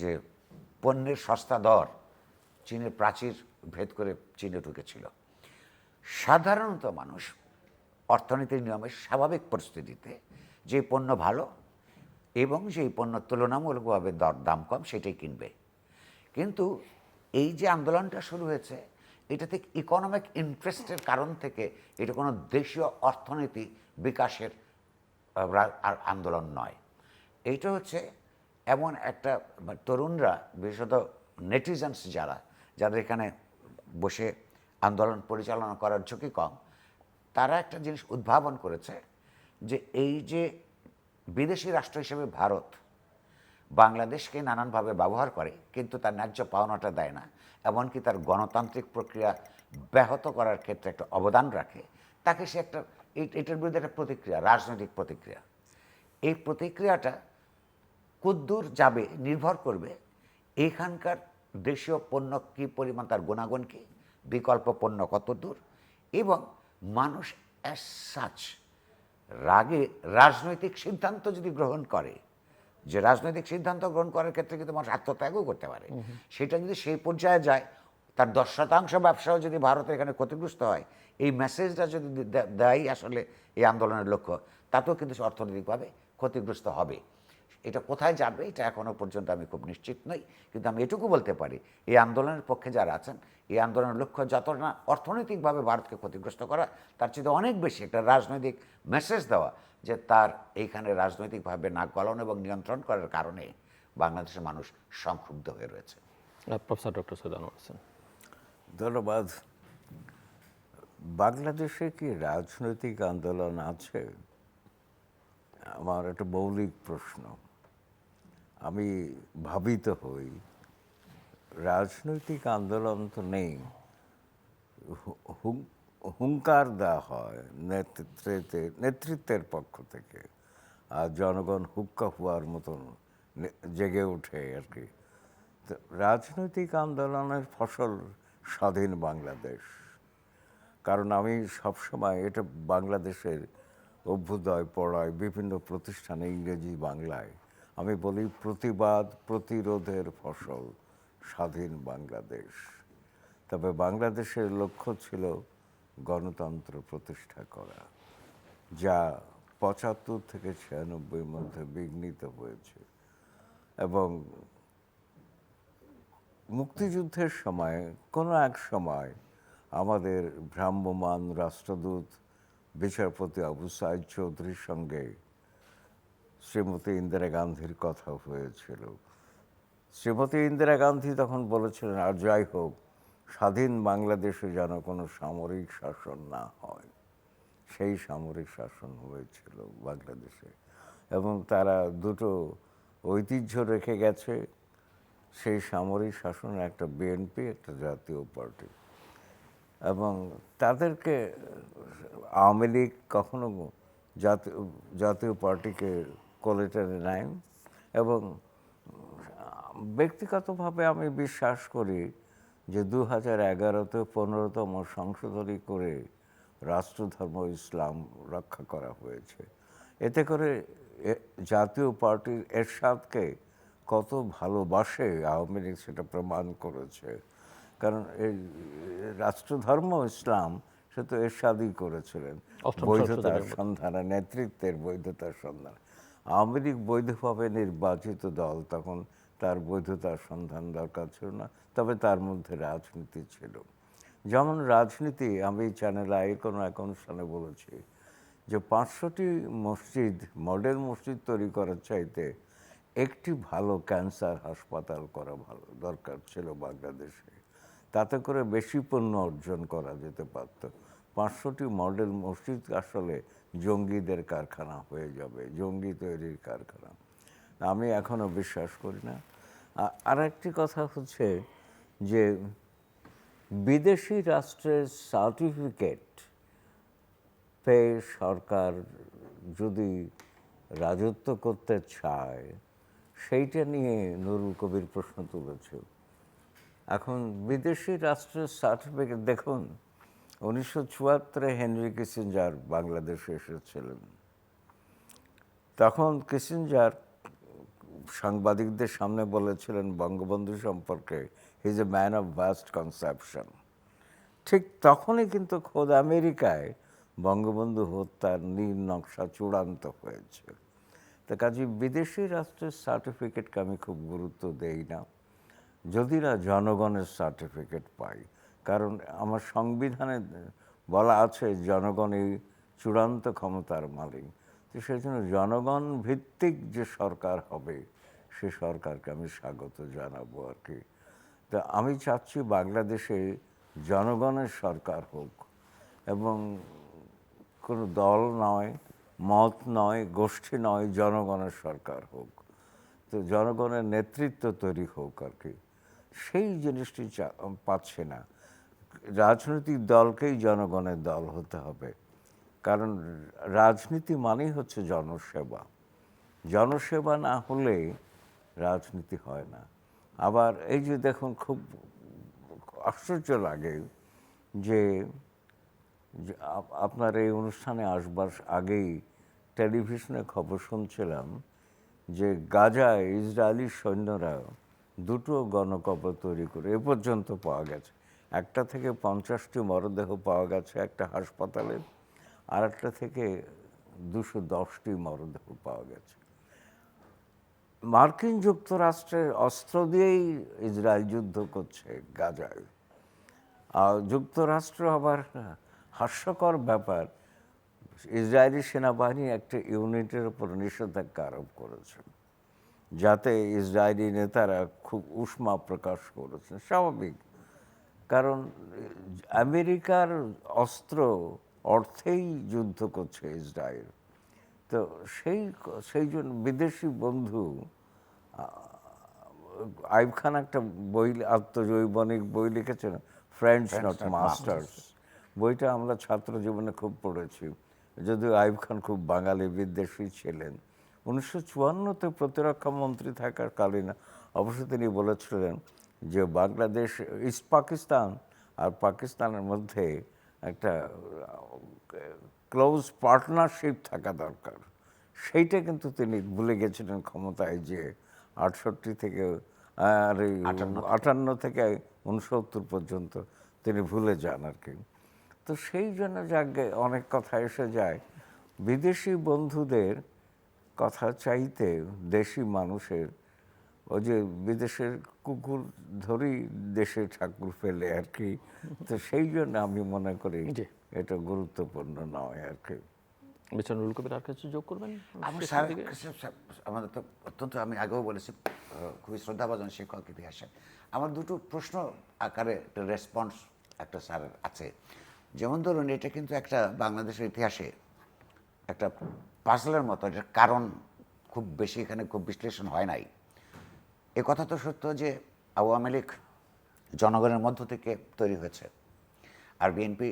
যে পণ্যের সস্তা দর চীনের প্রাচীর ভেদ করে চীনে ঢুকেছিল। সাধারণত মানুষ অর্থনীতির নিয়মে স্বাভাবিক পরিস্থিতিতে যে পণ্য ভালো এবং যেই পণ্য তুলনামূলকভাবে দর, দাম কম সেটাই কিনবে। কিন্তু এই যে আন্দোলনটা শুরু হয়েছে, এটা থেকে ইকোনমিক ইন্টারেস্টের কারণ থেকে এটা কোনো দেশীয় অর্থনীতি বিকাশের আন্দোলন নয়। এইটা হচ্ছে এমন একটা তরুণরা, বিশেষত নেটিজেন্স যারা, যাদের এখানে বসে আন্দোলন পরিচালনা করার ঝুঁকি কম, তারা একটা জিনিস উদ্ভাবন করেছে যে এই যে বিদেশি রাষ্ট্র হিসেবে ভারত বাংলাদেশকে নানানভাবে ব্যবহার করে, কিন্তু তার ন্যায্য পাওনাটা দেয় না, এমনকি তার গণতান্ত্রিক প্রক্রিয়া ব্যাহত করার ক্ষেত্রে একটা অবদান রাখে, তাকে সে একটা এটার বিরুদ্ধে একটা প্রতিক্রিয়া, রাজনৈতিক প্রতিক্রিয়া। এই প্রতিক্রিয়াটা কদ্দূর যাবে নির্ভর করবে এখানকার দেশীয় পণ্য কী পরিমাণ তার গুণাগুণ কী বিকল্প পণ্য কত দূর এবং মানুষ অ্যাজ সাচ রাগে রাজনৈতিক সিদ্ধান্ত যদি গ্রহণ করে যে রাজনৈতিক সিদ্ধান্ত গ্রহণ করার ক্ষেত্রে কিন্তু মানুষ আত্মত্যাগও করতে পারে। সেটা যদি সেই পর্যায়ে যায় তার দশ শতাংশ ব্যবসাও যদি ভারত এখানে ক্ষতিগ্রস্ত হয় এই মেসেজটা যদি দেয় আসলে এই আন্দোলনের লক্ষ্য তাতেও কিন্তু অর্থনৈতিকভাবে ক্ষতিগ্রস্ত হবে। এটা কোথায় যাবে এটা এখনও পর্যন্ত আমি খুব নিশ্চিত নই কিন্তু আমি এটুকু বলতে পারি এই আন্দোলনের পক্ষে যারা আছেন এই আন্দোলনের লক্ষ্য যত না অর্থনৈতিকভাবে ভারতকে ক্ষতিগ্রস্ত করা তার চেয়ে অনেক বেশি একটা রাজনৈতিক মেসেজ দেওয়া যে তার এইখানে রাজনৈতিকভাবে নাক গলন এবং নিয়ন্ত্রণ করার কারণে বাংলাদেশের মানুষ সংক্ষুব্ধ হয়ে রয়েছে। Professor doctor Syed Hossain. ধন্যবাদ। বাংলাদেশে কি রাজনৈতিক আন্দোলন আছে? আমার একটা মৌলিক প্রশ্ন। আমি ভাবিত হই, রাজনৈতিক আন্দোলন তো নেই। হুঙ্কার দেওয়া হয় নেতৃত্বে, নেতৃত্বের পক্ষ থেকে। আর জনগণ হুক্কা হওয়ার মতন জেগে ওঠে আর কি। রাজনৈতিক আন্দোলনের ফসল স্বাধীন বাংলাদেশ। কারণ আমি সবসময় এটা বাংলাদেশের অভ্যুদয়, পড়ায়, বিভিন্ন প্রতিষ্ঠানে ইংরেজি, বাংলায় আমি বলি প্রতিবাদ প্রতিরোধের ফসল স্বাধীন বাংলাদেশ। তবে বাংলাদেশের লক্ষ্য ছিল গণতন্ত্র প্রতিষ্ঠা করা, যা পঁচাত্তর থেকে ছিয়ানব্বই মধ্যে বিঘ্নিত হয়েছে এবং মুক্তিযুদ্ধের সময়, কোনো এক সময় আমাদের ভ্রাম্যমান রাষ্ট্রদূত বিচারপতি আবু সাইদ চৌধুরীর সঙ্গে শ্রীমতী ইন্দিরা গান্ধীর কথা হয়েছিল। শ্রীমতী ইন্দিরা গান্ধী তখন বলেছিলেন, আর যাই হোক, স্বাধীন বাংলাদেশে যেন কোনো সামরিক শাসন না হয়। সেই সামরিক শাসন হয়েছিল বাংলাদেশে। এবং তারা দুটো ঐতিহ্য রেখে গেছে। সেই সামরিক শাসনের একটা বিএনপি, একটা জাতীয় পার্টি। এবং তাদেরকে আওয়ামী লীগ কখনো জাতীয় জাতীয় পার্টিকে কোলে টেনে নেয় এবং ব্যক্তিগতভাবে আমি বিশ্বাস করি যে দু হাজার এগারোতে পনেরোতম সংশোধনী করে রাষ্ট্রধর্ম ইসলাম রক্ষা করা হয়েছে। এতে করে জাতীয় পার্টির এরশাদকে কত ভালোবাসে আওয়ামী লীগ সেটা প্রমাণ করেছে। কারণ এই রাষ্ট্রধর্ম ইসলাম সে তো এরশাদই করেছিলেন। বৈধতার সন্ধানে নেতৃত্বের বৈধতার সন্ধান। লীগ বৈধভাবে নির্বাচিত দল, তখন তার বৈধতার সন্ধান দরকার ছিল না, তবে তার মধ্যে রাজনীতি ছিল। যেমন রাজনীতি, আমি চ্যানেল আই কোনো এক অনুষ্ঠানে বলেছি যে পাঁচশোটি মসজিদ, মডেল মসজিদ তৈরি করার চাইতে একটি ভালো ক্যান্সার হাসপাতাল করা ভালো, দরকার ছিল বাংলাদেশে। তাতে করে বেশি পণ্য অর্জন করা যেতে পারত। পাঁচশোটি মডেল মসজিদ আসলে জঙ্গিদের কারখানা হয়ে যাবে, জঙ্গি তৈরির কারখানা। আমি এখনও বিশ্বাস করি না। আর একটি কথা হচ্ছে যে বিদেশি রাষ্ট্রের সার্টিফিকেট পেয়ে সরকার যদি রাজত্ব করতে চায়, সেইটা নিয়ে নুরুল কবির প্রশ্ন তুলেছে। এখন বিদেশি রাষ্ট্রের সার্টিফিকেট, দেখুন উনিশশো চুয়াত্তরে হেনরি কিসিঞ্জার বাংলাদেশে এসেছিলেন। তখন কিসিঞ্জার সাংবাদিকদের সামনে বলেছিলেন বঙ্গবন্ধু সম্পর্কে his a man of vast conception ঠিক তখনই কিন্তু খোদ আমেরিকায় বঙ্গবন্ধু হত্যার নীল নকশা চূড়ান্ত হয়েছে। তা কাজে বিদেশি রাষ্ট্রের সার্টিফিকেটকে আমি খুব গুরুত্ব দেই না। যদি না জনগণের সার্টিফিকেট পাই কারণ আমার সংবিধানে বলা আছে, জনগণ এই চূড়ান্ত ক্ষমতার মালিক। তো সেই জন্য জনগণ ভিত্তিক যে সরকার হবে, সে সরকারকে আমি স্বাগত জানাব আর কি। তা আমি চাচ্ছি বাংলাদেশে জনগণের সরকার হোক এবং কোনো দল নয়, মত নয়, গোষ্ঠী নয়, জনগণের সরকার হোক। তো জনগণের নেতৃত্ব তৈরি হোক আর কি। সেই জিনিসটি পাচ্ছে না। রাজনৈতিক দলকেই জনগণের দল হতে হবে। কারণ রাজনীতি মানেই হচ্ছে জনসেবা। জনসেবা না হলে রাজনীতি হয় না। আবার এই যে দেখুন, খুব আশ্চর্য লাগে যে যে আপ- আপনার এই অনুষ্ঠানে আসবার আগেই টেলিভিশনে খবর শুনছিলাম যে গাজায় ইসরায়েলি সৈন্যরা দুটো গণকবর তৈরি করে এ পর্যন্ত পাওয়া গেছে। একটা থেকে পঞ্চাশটি মরদেহ পাওয়া গেছে একটা হাসপাতালে আর একটা থেকে দুশো দশটি মরদেহ পাওয়া গেছে। মার্কিন যুক্তরাষ্ট্রের অস্ত্র দিয়েই ইসরায়েল যুদ্ধ করছে গাজায়। আর যুক্তরাষ্ট্র আবার হাস্যকর ব্যাপার, ইসরায়েলি সেনাবাহিনী একটা ইউনিটের উপর নিষেধাজ্ঞা আরোপ করেছে, যাতে ইসরায়েলি নেতারা খুব উষ্মা প্রকাশ করেছেন স্বাভাবিক। কারণ আমেরিকার অস্ত্র অর্থেই যুদ্ধ করছে ইসরায়েল। তো সেই সেই জন্য বিদেশি বন্ধু আইব খান একটা বই আত্মজৈবনিক বই লিখেছেন ফ্রেন্ডস নট মাস্টার্স বইটা আমরা ছাত্র জীবনে খুব পড়েছি। যদিও আইব খান খুব বাঙালি বিদ্বেষী ছিলেন। উনিশশো চুয়ান্নতে প্রতিরক্ষা মন্ত্রী থাকার কালীন অবশ্য তিনি বলেছিলেন যে বাংলাদেশ ইস্ট পাকিস্তান আর পাকিস্তানের মধ্যে একটা ক্লোজ পার্টনারশিপ থাকা দরকার। সেইটা কিন্তু তিনি ভুলে গেছিলেন ক্ষমতায় যে আটষট্টি থেকে আর এই আটান্ন থেকে। উনসত্তর পর্যন্ত তিনি ভুলে যান আর কি। তো সেই জন্য যাকে অনেক কথা এসে যায় বিদেশি বন্ধুদের কথা চাইতে দেশি মানুষের ওই যে বিদেশের কুকুর ধরি দেশে ঠাকুর ফেলে আর কি। তো সেই জন্য আমি মনে করি। এটা গুরুত্বপূর্ণ নয় আর কি। নুরুল কবির আর কিছু যোগ করবেন? আমাদের তো অত্যন্ত আমি আগেও বলেছি খুবই শ্রদ্ধাভাজন শিক্ষক ইতিহাসে। আমার দুটো প্রশ্ন আকারে একটা রেসপন্স একটা স্যার আছে। যেমন ধরুন এটা কিন্তু একটা বাংলাদেশের ইতিহাসে একটা পাজলের মতো এটার কারণ খুব বেশি এখানে খুব বিশ্লেষণ হয় নাই। এ কথা তো সত্য যে আওয়ামী লীগ জনগণের মধ্য থেকে তৈরি হয়েছে আর বিএনপি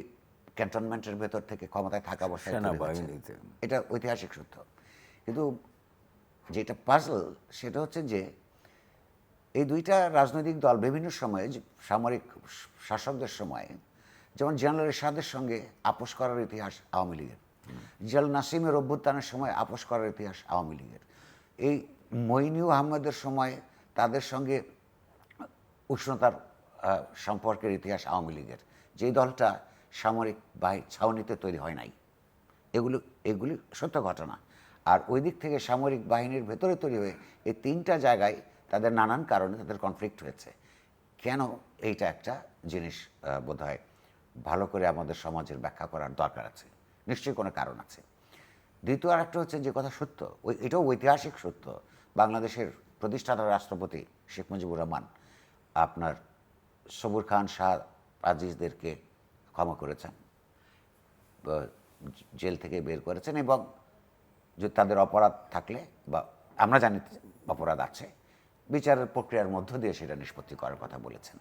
ক্যান্টনমেন্টের ভেতর থেকে ক্ষমতায় থাকা অবস্থায়। এটা ঐতিহাসিক সত্য। কিন্তু যেটা পাজল সেটা হচ্ছে যে এই দুইটা রাজনৈতিক দল বিভিন্ন সময়ে যে সামরিক শাসকদের সময়ে যেমন জেনারেল এরশাদের সঙ্গে আপোষ করার ইতিহাস আওয়ামী লীগের। জেল নাসিমের অভ্যুত্থানের সময় আপোষ করার ইতিহাস আওয়ামী লীগের। এই মইনিউ আহমেদের সময় তাদের সঙ্গে উষ্ণতার সম্পর্কের ইতিহাস আওয়ামী লীগের। যে দলটা সামরিক বাহি ছাউনিতে তৈরি হয় নাই। এগুলো, এগুলি সত্য ঘটনা। আর ওই দিক থেকে সামরিক বাহিনীর ভেতরে তৈরি হয়ে এই তিনটা জায়গায় তাদের নানান কারণে তাদের কনফ্লিক্ট হয়েছে। কেন এইটা একটা জিনিস বোধ হয় ভালো করে আমাদের সমাজের ব্যাখ্যা করার দরকার আছে। নিশ্চয়ই কোনো কারণ আছে। দ্বিতীয় আরেকটা হচ্ছে যে কথা সত্য, ওই, এটাও ঐতিহাসিক সত্য। বাংলাদেশের প্রতিষ্ঠাতা রাষ্ট্রপতি শেখ মুজিবুর রহমান আপনার সবুর খান শাহ আজিজদেরকে ক্ষমা করেছেন জেল থেকে বের করেছেন এবং যদি তাদের অপরাধ থাকলে বা আমরা জানি অপরাধ আছে বিচারের প্রক্রিয়ার মধ্য দিয়ে সেটা নিষ্পত্তি করার কথা বলেছেন।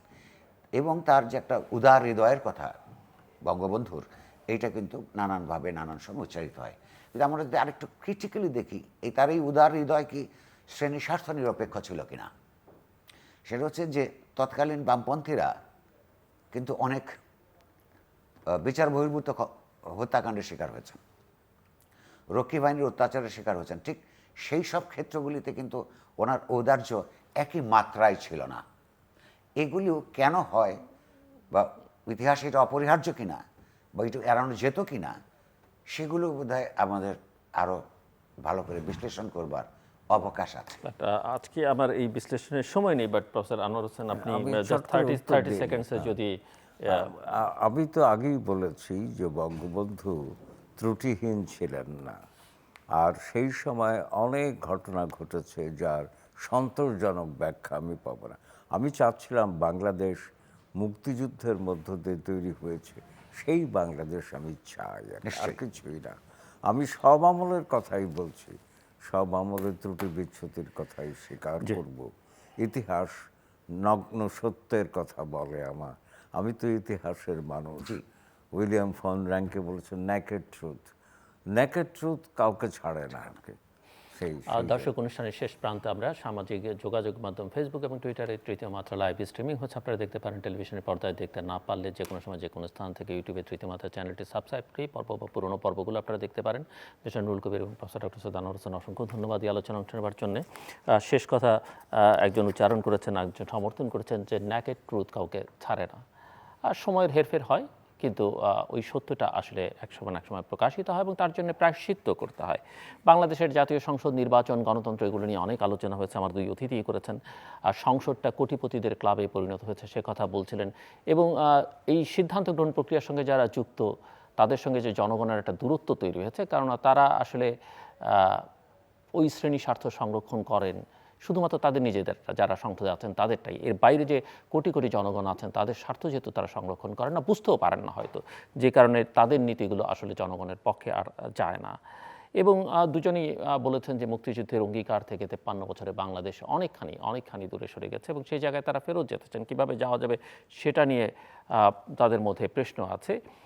এবং তার যে একটা উদার হৃদয়ের কথা বঙ্গবন্ধুর, এইটা কিন্তু নানানভাবে নানান সময় উচ্চারিত হয়। কিন্তু আমরা যদি আরেকটু ক্রিটিক্যালি দেখি, এই তার এই উদার হৃদয় কি শ্রেণি স্বার্থ নিরপেক্ষ ছিল কিনা। সেটা হচ্ছে যে তৎকালীন বামপন্থীরা কিন্তু অনেক বিচার বহির্ভূত হত্যাকাণ্ডের শিকার হয়েছেন। রক্ষী বাহিনীর অত্যাচারের শিকার হয়েছেন। ঠিক সেই সব ক্ষেত্রগুলিতে কিন্তু ওনার ঔদার্য একই মাত্রায় ছিল না। এগুলিও কেন হয় বা ইতিহাসে এটা অপরিহার্য কিনা বা এটা এড়ানো যেত কিনা, সেগুলো বোধহয় আমাদের আরও ভালো করে বিশ্লেষণ করবার অবকাশ আছে। আজকে আমার এই বিশ্লেষণের সময় নেই বাট প্রফেসর আনোয়ার হোসেন আপনি থার্টি থার্টি দিই। সেকেন্ডসে যদি আহ, আমি তো আগেই বলেছি যে বঙ্গবন্ধু ত্রুটিহীন ছিলেন না। আর সেই সময় অনেক ঘটনা ঘটেছে যার সন্তোষজনক ব্যাখ্যা আমি পাবো না। আমি চাচ্ছিলাম বাংলাদেশ মুক্তিযুদ্ধের মধ্য দিয়ে তৈরি হয়েছে সেই বাংলাদেশ আমি চাই। আর কিছুই না। আমি সব আমলের কথাই বলছি। সব আমাদের ত্রুটি বিচ্ছুতির কথাই স্বীকার করব। ইতিহাস নগ্ন সত্যের কথা বলে আমার। আমি তো ইতিহাসের মানুষ। উইলিয়াম ফন র্যাঙ্কে বলেছেন ন্যাকের ট্রুথ ন্যাকের ট্রুথ কাউকে ছাড়ে না আর সেই আহ, দর্শক অনুষ্ঠানের শেষ প্রান্তে আমরা সামাজিক যোগাযোগ মাধ্যম ফেসবুক এবং টুইটারে তৃতীয় মাত্রা লাইভ স্ট্রিমিং হচ্ছে। আপনারা দেখতে পারেন টেলিভিশনের পর্দায় দেখতে না পারলে যে কোনো সময় যে কোনো স্থান থেকে ইউটিউবে তৃতীয় মাত্রা চ্যানেলটি সাবস্ক্রাইব করি পর্ব বা পুরোনো পর্বগুলো আপনারা দেখতে পারেন। মিস্টার নুরুল কবির এবং প্রফেসর ডক্টর সদান হোসেন অসংখ্য ধন্যবাদ এই আলোচনা অংশ নেবার জন্য শেষ কথা একজন উচ্চারণ করেছেন একজন সমর্থন করেছেন যে ন্যাকেড ট্রুথ কাউকে ছাড়ে না। আর সময়ের হেরফের হয় কিন্তু ওই সত্যটা আসলে একসময় না একসময় প্রকাশিত হয় এবং তার জন্য প্রায়শ্চিত্ত করতে হয়। বাংলাদেশের জাতীয় সংসদ নির্বাচন, গণতন্ত্র এগুলো নিয়ে অনেক আলোচনা হয়েছে, আমার দুই অতিথি করেছেন। আর সংসদটা কোটিপতিদের ক্লাবে পরিণত হয়েছে, সে কথা বলছিলেন। এবং এই সিদ্ধান্ত গ্রহণ প্রক্রিয়ার সঙ্গে যারা যুক্ত, তাদের সঙ্গে যে জনগণের একটা দূরত্ব তৈরি হয়েছে কারণ তারা আসলে ওই শ্রেণি স্বার্থ সংরক্ষণ করেন। শুধুমাত্র তাদের নিজেদের যারা সংসদে আছেন তাদেরটাই। এর বাইরে যে কোটি কোটি জনগণ আছেন, তাদের স্বার্থ যেহেতু তারা সংরক্ষণ করেন না, বুঝতেও পারেন না হয়তো। যে কারণে তাদের নীতিগুলো আসলে জনগণের পক্ষে আর যায় না। এবং দুজনেই বলেছেন যে মুক্তিযুদ্ধের অঙ্গীকার থেকে তেপ্পান্ন বছরে বাংলাদেশ অনেকখানি অনেকখানি দূরে সরে গেছে এবং সেই জায়গায় তারা ফেরত যেতে চান। কীভাবে যাওয়া যাবে সেটা নিয়ে তাদের মধ্যে প্রশ্ন আছে।